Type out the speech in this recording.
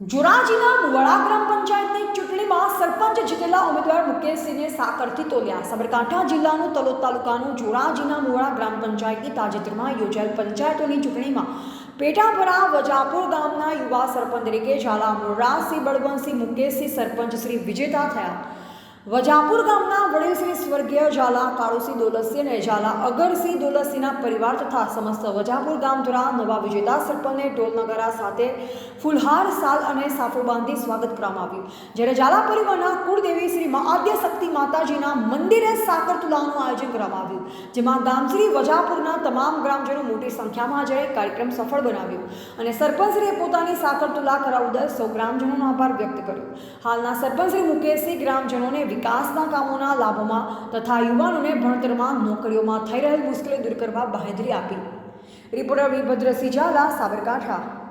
જોરાજીના મુવાડા ગ્રામ પંચાયતની ચૂંટણીમાં સરપંચ જીતેલા ઉમેદવાર મુકેશસિંહને સાકરથી તોલ્યા. સાબરકાંઠા જિલ્લાનું તલોદ તાલુકાનું જોરાજીના મુવાડા ગ્રામ પંચાયતની તાજેતરમાં યોજાયેલ પંચાયતોની ચૂંટણીમાં પેટાભરા વજાપુર ગામના યુવા સરપંચ તરીકે ઝાલા મોરાસિંહ બળવંતસિંહ મુકેશસિંહ સરપંચ શ્રી વિજેતા થયા. વજાપુર ગામના વડીલ સ્વર્ગીય ઝાલા, કાળુસિંહ દોલસી અને ઝાલા અગરસિંહ દોલસીના પરિવાર તથા સમસ્ત વજાપુર ગામ દ્વારા નવા વિજેતા સરપંચને ઢોલનગરા સાથે ફુલહાર, સાલ અને સાફો બાંધી સ્વાગત કરવામાં આવ્યું. જ્યારે ઝાલા પરિવારના કુળદેવી શ્રી આદ્ય શક્તિ માતાજીના મંદિરે સાકર તુલાનું આયોજન કરવામાં આવ્યું, જેમાં ગામશ્રી વજાપુરના તમામ ગ્રામજનો મોટી સંખ્યામાં હાજર કાર્યક્રમ સફળ બનાવ્યો અને સરપંચશ્રીએ પોતાની સાકર તુલા કરાવદર સૌ ગ્રામજનોનો આભાર વ્યક્ત કર્યો. હાલના સરપંચશ્રી મુકેશસિંહ ગ્રામજનોને વિકાસના કામોના લાભોમાં તથા યુવાનોને ભણતરમાં નોકરીઓમાં થઈ રહેલ મુશ્કેલી દૂર કરવા બાહેધરી આપી. રિપોર્ટર વીરભદ્રસિંહ ઝાલા સાબરકાંઠા.